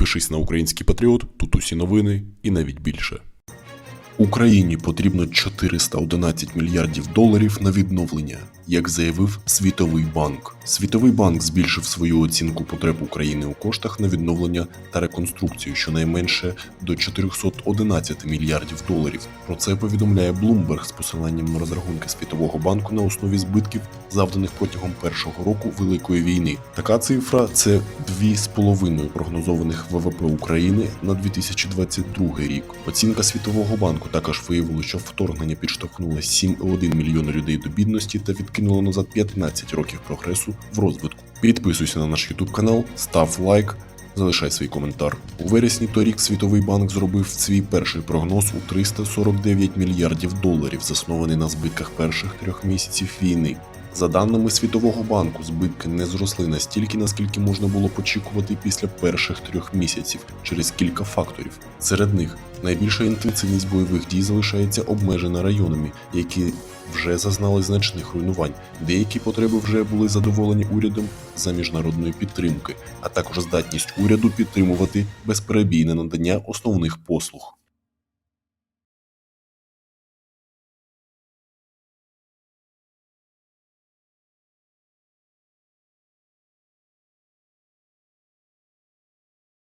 Підпишись на український патріот, тут усі новини і навіть більше. Україні потрібно 411 мільярдів доларів на відновлення, як заявив Світовий банк. Світовий банк збільшив свою оцінку потреб України у коштах на відновлення та реконструкцію щонайменше до 411 мільярдів доларів. Про це повідомляє Bloomberg з посиланням на розрахунки Світового банку на основі збитків, завданих протягом першого року Великої війни. Така цифра це 2,5 прогнозованих ВВП України на 2022 рік. Оцінка Світового банку також виявила, що вторгнення підштовхнуло 7,1 мільйона людей до бідності та відкинуло назад 15 років прогресу в розвитку. Підписуйся на наш YouTube канал, став лайк. Залишай свій коментар. У вересні торік Світовий банк зробив свій перший прогноз у 349 мільярдів доларів, заснований на збитках перших трьох місяців війни. За даними Світового банку, збитки не зросли настільки, наскільки можна було очікувати після перших трьох місяців через кілька факторів. Серед них найбільша інтенсивність бойових дій залишається обмежена районами, які вже зазнали значних руйнувань. Деякі потреби вже були задоволені урядом за міжнародної підтримки, а також здатність уряду підтримувати безперебійне надання основних послуг.